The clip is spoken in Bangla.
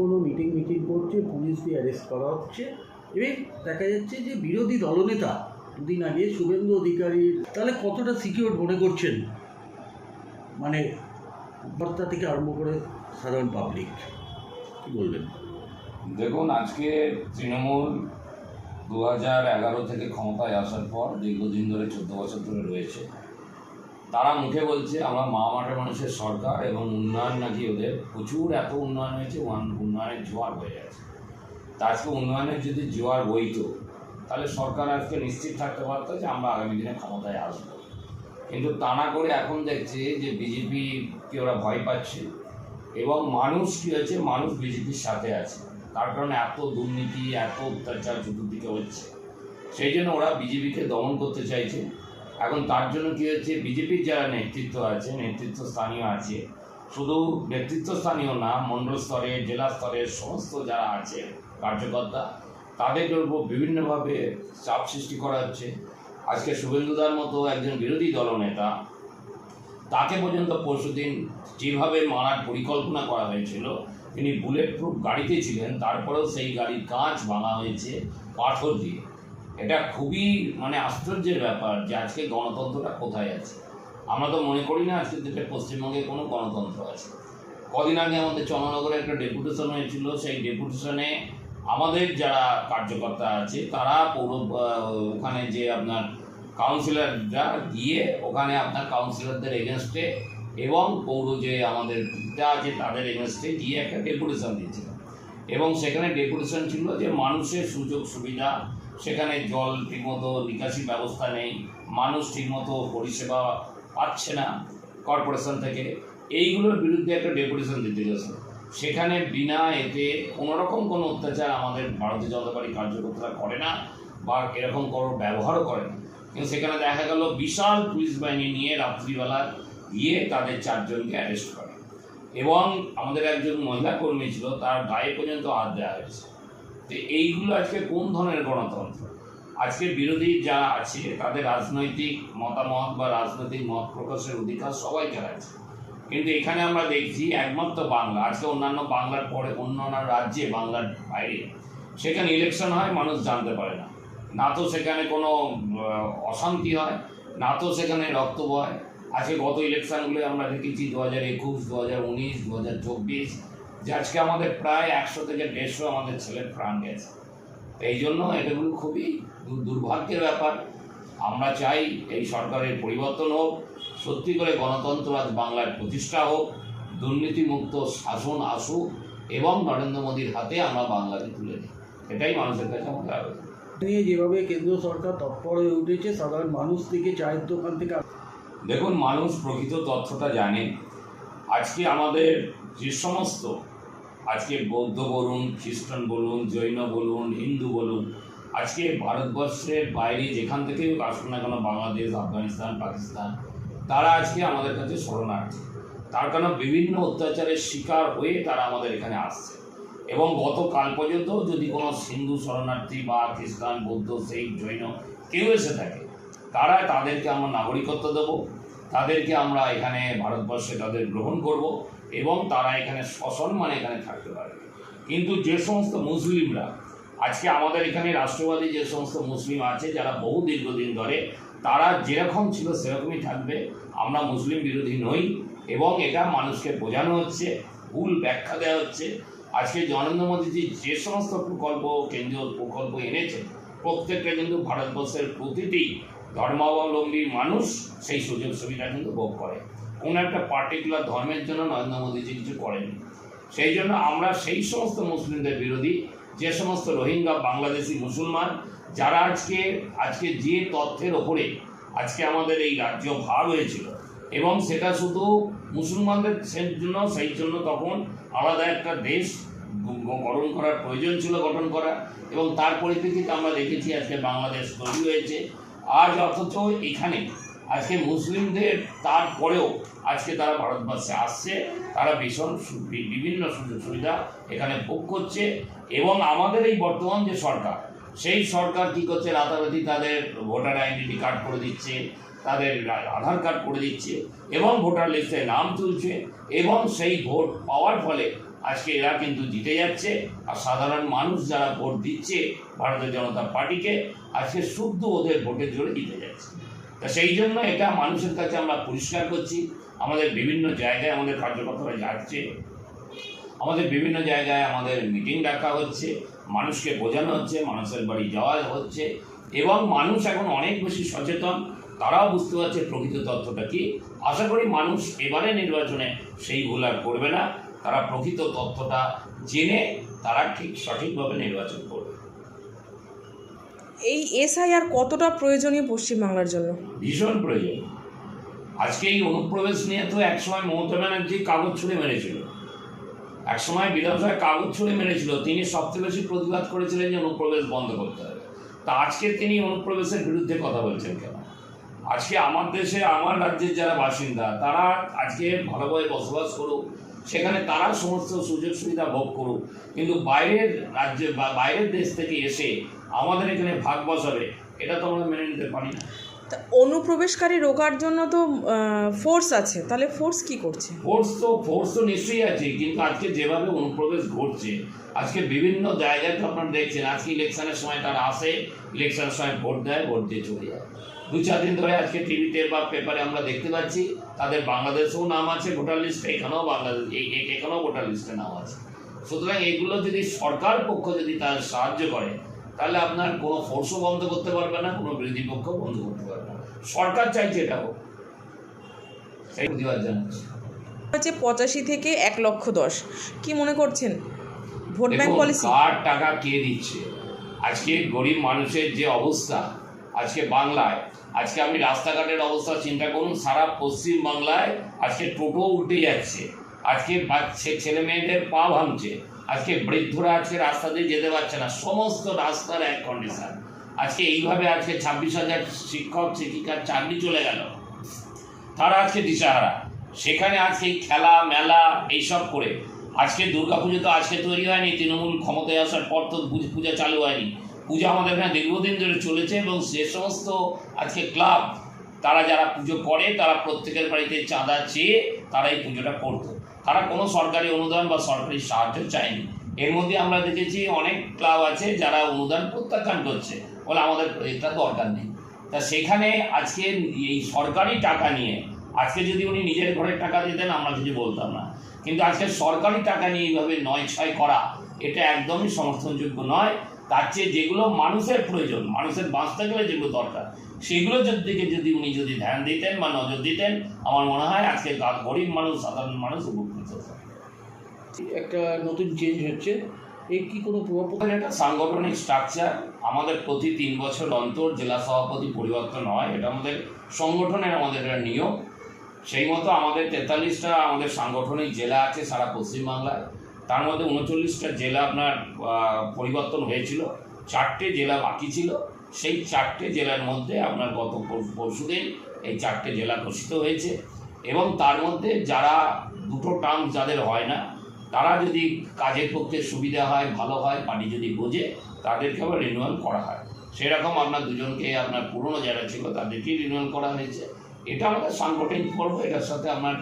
কোনো মিটিং মিটিং করছে পুলিশ দিয়ে অ্যারেস্ট করা হচ্ছে। এবং দেখা যাচ্ছে যে বিরোধী দলনেতা দুদিন আগে শুভেন্দু অধিকারী তাহলে কতটা সিকিউর মনে করছেন? মানে কর্তা থেকে আরম্ভ করে সাধারণ পাবলিক কি বলবেন? দেখুন, আজকে তৃণমূল দু হাজার এগারো থেকে ক্ষমতায় আসার পর দীর্ঘদিন ধরে চোদ্দ বছর ধরে রয়েছে। তারা মুখে বলছে, আমরা মা মাঠে মানুষের সরকার এবং উন্নয়ন নাকি ওদের প্রচুর এত উন্নয়ন হয়েছে উন- উন্নয়নের জোয়ার হয়ে গেছে। তা আজকে উন্নয়নের যদি জোয়ার বইতো, তাহলে সরকার আজকে নিশ্চিত থাকতে পারতো যে আমরা আগামী দিনে ক্ষমতায় আসব। কিন্তু তা না করে এখন দেখছে যে বিজেপিকে ওরা ভয় পাচ্ছে এবং মানুষ কী হয়েছে, মানুষ বিজেপির সাথে আছে। তার কারণে এত দুর্নীতি, এত অত্যাচার চতুর্দিকে হচ্ছে। সেই জন্য ওরা বিজেপিকে দমন করতে চাইছে। এখন তার জন্য কী হচ্ছে বিজেপির যারা নেতৃত্ব আছে নেতৃত্ব স্থানীয় আছে, শুধু নেতৃত্ব স্থানীয় না মণ্ডল স্তরে, জেলা স্তরের সমস্ত যারা আছে, কার্যকর্তা তাদের উপর বিভিন্নভাবে চাপ সৃষ্টি করা হচ্ছে। আজকে শুভেন্দুদার মতো একজন বিরোধী দলনেতা, তাকে পর্যন্ত পরশুদিন যেভাবে মারার পরিকল্পনা করা হয়েছিল, তিনি বুলেট প্রুফ গাড়িতে ছিলেন, তারপরেও সেই গাড়ির কাঁচ ভাঙা হয়েছে পাথর দিয়ে। এটা খুবই মানে আশ্চর্যের ব্যাপার যে আজকে গণতন্ত্রটা কোথায় আছে। আমরা তো মনে করি না আজকে দেশে পশ্চিমবঙ্গে কোনো গণতন্ত্র আছে। কদিন আগে আমাদের চন্দ্রনগরে একটা ডেপুটেশন হয়েছিল, সেই ডেপুটেশনে আমাদের যারা কার্যকর্তা আছে, তারা পৌর ওখানে যে আপনার কাউন্সিলররা গিয়ে ওখানে আপনার কাউন্সিলরদের এগেনস্টে এবং পৌর যে আমাদের যা আছে, তাদের এগেনস্টে গিয়ে একটা ডেপুটেশন দিয়েছিল। এবং সেখানে ডেপুটেশন ছিল যে মানুষের সুযোগ সুবিধা সেখানে জল ঠিকমতো নিকাশি ব্যবস্থা নেই, মানুষ ঠিকমতো পরিষেবা পাচ্ছে না কর্পোরেশন থেকে। এইগুলোর বিরুদ্ধে একটা ডেপুটেশন দিতে গেছে। সেখানে বিনা এতে কোনোরকম কোনো অত্যাচার আমাদের ভারতীয় জনতা পার্টি কার্যকর্তারা করে না বা এরকম কোনো ব্যবহারও করে না। কিন্তু সেখানে দেখা গেল বিশাল পুলিশ বাহিনী নিয়ে রাত্রিবেলা গিয়ে তাদের চারজনকে অ্যারেস্ট করে। এবং আমাদের একজন মহিলা কর্মী ছিল, তার গায়ে পর্যন্ত হাত দেওয়া হয়েছে। তো এইগুলো আজকে কোন ধরনের গণতন্ত্র? আজকে বিরোধী যারা আছে, তাদের রাজনৈতিক মতামত বা রাজনৈতিক মত প্রকাশের অধিকার সবাইকার আছে কিন্তু এখানে আমরা দেখছি একমাত্র বাংলা, আজকে অন্যান্য বাংলার পরে অন্যান্য রাজ্যে বাংলার বাইরে, সেখানে ইলেকশন হয়, মানুষ জানতে পারে না। না তো সেখানে কোনো অশান্তি হয়, না তো সেখানে রক্ত বয়। আজকে গত ইলেকশনগুলো আমরা দেখেছি, দু হাজার একুশ, দু হাজার উনিশ, দু হাজার চব্বিশ যে আজকে আমাদের প্রায় একশো থেকে দেড়শো আমাদের ছেলের প্রাণ গেছে। তো এই জন্য এটাগুলো খুবই দুর্ভাগ্যের ব্যাপার। আমরা চাই এই সরকারের পরিবর্তন হোক সত্যি করে গণতন্ত্র আজ বাংলার প্রতিষ্ঠা হোক দুর্নীতিমুক্ত শাসন আসুক এবং নরেন্দ্র মোদীর হাতে আমরা বাংলাকে তুলে দিই। এটাই মানুষের কাছে আমাদের আবেদন। নিয়ে যেভাবে কেন্দ্র সরকার তৎপর হয়ে উঠেছে সাধারণ মানুষ থেকে চায়ের দোকান থেকে দেখুন মানুষ প্রকৃত তথ্যটা জানে। আজকে আমাদের যে সমস্ত আজকে বৌদ্ধ বলুন, খ্রিস্টান বলুন, জৈন বলুন, হিন্দু বলুন, আজকে ভারতবর্ষের বাইরে যেখান থেকেই আসুন না কেন বাংলাদেশ, আফগানিস্তান, পাকিস্তান, তারা আজকে আমাদের কাছে শরণার্থী। তার কারণ বিভিন্ন অত্যাচারের শিকার হয়ে তারা আমাদের এখানে আসছে। এবং গতকাল পর্যন্ত যদি কোনো হিন্দু শরণার্থী বা খ্রিস্টান, বৌদ্ধ সেই জৈন কেউ এসে থাকে, তারা তাদেরকে আমরা নাগরিকত্ব দেব, তাদেরকে আমরা এখানে ভারতবর্ষে তাদের গ্রহণ করব। এবং তারা এখানে সসম্মানে এখানে থাকতে পারবে। কিন্তু যে সমস্ত মুসলিমরা, আজকে আমাদের এখানে রাষ্ট্রবাদী যে সমস্ত মুসলিম আছে, যারা বহু দীর্ঘদিন ধরে, তারা যেরকম ছিল সেরকমই থাকবে। আমরা মুসলিম বিরোধী নই এবং এটা মানুষকে বোঝানো হচ্ছে, ভুল ব্যাখ্যা দেওয়া হচ্ছে। আজকে নরেন্দ্র মোদীজি যে সমস্ত প্রকল্প, কেন্দ্রীয় প্রকল্প এনেছেন প্রত্যেকটা কিন্তু ভারতবর্ষের প্রতিটি ধর্মাবলম্বী মানুষ সেই সুযোগ সুবিধা কিন্তু ভোগ করে। কোনো একটা পার্টিকুলার ধর্মের জন্য নরেন্দ্র মোদীজি কিছু করেনি। সেই জন্য আমরা সেই সমস্ত মুসলিমদের বিরোধী, যে সমস্ত রোহিঙ্গা, বাংলাদেশি, মুসলমান, যারা আজকে আজকে যে তথ্যের ওপরে আজকে আমাদের এই রাজ্য ভাগ হয়েছিল এবং সেটা শুধু মুসলমানদের সে- জন্য, সেই জন্য তখন আলাদা একটা দেশ গঠন করার প্রয়োজন ছিল গঠন করা এবং তার পরিপ্রেক্ষিতে আমরা দেখেছি আজকে বাংলাদেশ তৈরি হয়েছে। আজ অথচ এখানে আজকে মুসলিমদের তারপরেও আজকে তারা ভারতবর্ষে আসছে, তারা ভীষণ বিভিন্ন সুযোগ সুবিধা এখানে ভোগ করছে এবং আমাদের এই বর্তমান যে সরকার, সেই সরকার কী করছে? রাতারাতি তাদের ভোটার আইডেন্টি কার্ড করে দিচ্ছে, তাদের আধার কার্ড করে দিচ্ছে এবং ভোটার লিস্টে নাম তুলছে এবং সেই ভোট পাওয়ার ফলে আজকে এরা কিন্তু জিতে যাচ্ছে। আর সাধারণ মানুষ যারা ভোট দিচ্ছে, ভারতীয় জনতা পার্টিকে, আজকে শুদ্ধ ওদের ভোটের জোরে জিতে যাচ্ছে। তা সেই জন্য এটা মানুষের কাছে আমরা পরিষ্কার করছি। আমাদের বিভিন্ন জায়গায় আমাদের কার্যকর্তারা যাচ্ছে। আমাদের বিভিন্ন জায়গায় আমাদের মিটিং ডাকা হচ্ছে। মানুষকে বোঝানো হচ্ছে, মানুষের বাড়ি যাওয়া হচ্ছে এবং মানুষ এখন অনেক বেশি সচেতন। তারাও বুঝতে পারছে প্রকৃত তথ্যটা কি। আশা করি মানুষ এবারে নির্বাচনে সেই ভুল আর করবে না। তারা প্রকৃত তথ্যটা জেনে তারা ঠিক সঠিকভাবে নির্বাচন করবে। এই এসআইআর কতটা প্রয়োজনীয় পশ্চিমবাংলার জন্য? ভীষণ প্রয়োজন। আজকে এই অনুপ্রবেশ নিয়ে তো একসময় মমতা ব্যানার্জি কাগজ ছুঁড়ে মেরেছিল। একসময় বিধানসভায় কাগজ ছুঁড়ে মেরেছিল। তিনি সবচেয়ে বেশি প্রতিবাদ করেছিলেন যে অনুপ্রবেশ বন্ধ করতে হবে। তা আজকে তিনি অনুপ্রবেশের বিরুদ্ধে কথা বলছেন কেন? আজকে আমার দেশে, আমার রাজ্যের যারা বাসিন্দা, তারা আজকে ভালোভাবে বসবাস করুক। সেখানে তারা সমস্ত সুযোগ সুবিধা ভোগ করুক। কিন্তু বাইরের রাজ্যে বা বাইরের দেশ থেকে এসে আমাদের এখানে ভাগ বসাবে এটা তো আমরা মেনে নিতে পারি না। তা অনুপ্রবেশকারী রোকার জন্য তো ফোর্স আছে তাহলে ফোর্স কি করছে? ফোর্স তো ফোর্স তো নিশ্চয়ই আছে কিন্তু আজকে যেভাবে অনুপ্রবেশ ঘটছে আজকে বিভিন্ন জায়গায় তো আপনারা দেখছেন আজকে ইলেকশনের সময় তারা আসে ইলেকশনের সময় ভোট দেয় ভোট দিয়ে চলে যায়। দু চার দিন ধরে আজকে টিভিতে বা পেপারে আমরা দেখতে পাচ্ছি তাদের বাংলাদেশেও নাম আছে ভোটার লিস্টে এখানেও বাংলাদেশ এখানেও ভোটার লিস্টে নাম আছে। সুতরাং এগুলো যদি সরকার পক্ষ যদি তার সাহায্য করে তাহলে আপনার কোনো ফোর্সও বন্ধ করতে পারবে না কোনো বিরোধী পক্ষ বন্ধ করতে পারবে না। সরকার চাইছে এটা হোক। সেই প্রতিবাদ জানাচ্ছি। হচ্ছে পঁচাশি থেকে এক লক্ষ দশ। কি মনে করছেন? Vote bank policy? কার টাকা কে দিচ্ছে? আজকে গরিব মানুষের যে অবস্থা আজকে বাংলায় আজকে আপনি রাস্তাঘাটের অবস্থা চিন্তা করুন সারা পশ্চিম বাংলায় আজকে টোটো উল্টে যাচ্ছে। আজকে ছেলে মেয়েদের পা ভাঙছে। আজকে বৃদ্ধরা আজকে রাস্তা দিয়ে যেতে পারছে না। সমস্ত রাস্তার এক কন্ডিশন আজকে এইভাবে আজকে ছাব্বিশ হাজার শিক্ষক শিক্ষিকার চাকরি চলে গেল। তারা আজকে দিশাহারা। সেখানে আজকে খেলা, মেলা, এইসব করে। আজকে দুর্গাপুজো তো আজকে তৈরি হয়নি। তৃণমূল ক্ষমতায় আসার পর তো পূজা চালু হয়নি। পূজা আমাদের এখানে দীর্ঘদিন ধরে চলেছে এবং সে সমস্ত আজকে ক্লাব, তারা যারা পুজো করে, তারা প্রত্যেকের বাড়িতে চাঁদা চেয়ে তারা এই পুজোটা করতো। তারা কোনো সরকারি অনুদান বা সরকারি সাহায্য চায়নি। এর মধ্যে আমরা দেখেছি অনেক ক্লাব আছে যারা অনুদান প্রত্যাখ্যান করছে। বলে আমাদের এটা দরকার নেই। তা সেখানে আজকে এই সরকারি টাকা নিয়ে, আজকে যদি উনি নিজের ঘরের টাকা দিতেন, আমরা কিছু বলতাম না। কিন্তু আজকে সরকারি টাকা নিয়ে এইভাবে নয় ছয় করা, এটা একদমই সমর্থনযোগ্য নয়। তার চেয়ে যেগুলো মানুষের প্রয়োজন মানুষের বাঁচতে গেলে যেগুলো দরকার সেগুলোর দিকে যদি উনি যদি ধ্যান দিতেন বা নজর দিতেন আমার মনে হয় আজকে গরিব মানুষ সাধারণ মানুষ উপকৃত একটা নতুন চেঞ্জ হচ্ছে। এর কি কোনো প্রভাব একটা সাংগঠনিক স্ট্রাকচার আমাদের প্রতি তিন বছর অন্তর জেলা সভাপতি পরিবর্তন হয় এটা আমাদের সংগঠনের আমাদের একটা নিয়ম। সেই মতো আমাদের তেতাল্লিশটা আমাদের সাংগঠনিক জেলা আছে সারা পশ্চিমবাংলায়। তার মধ্যে উনচল্লিশটা জেলা আপনার পরিবর্তন হয়েছিল। চারটে জেলা বাকি ছিল। সেই চারটে জেলার মধ্যে আপনার গত পর- পরশুদিন এই চারটে জেলা ঘোষিত হয়েছে। এবং তার মধ্যে যারা দুটো টার্ম যাদের হয় না, তারা যদি কাজের পক্ষে সুবিধা হয়, ভালো হয় পার্টি যদি বোঝে, তাদেরকে আবার রিনিউয়াল করা হয়। সেরকম আপনার দুজনকে, আপনার পুরনো যারা ছিল, তাদেরকেই রিনিউয়াল করা হয়েছে। এটা আমাদের সাংগঠনিক পর্ব, এটার সাথে আপনার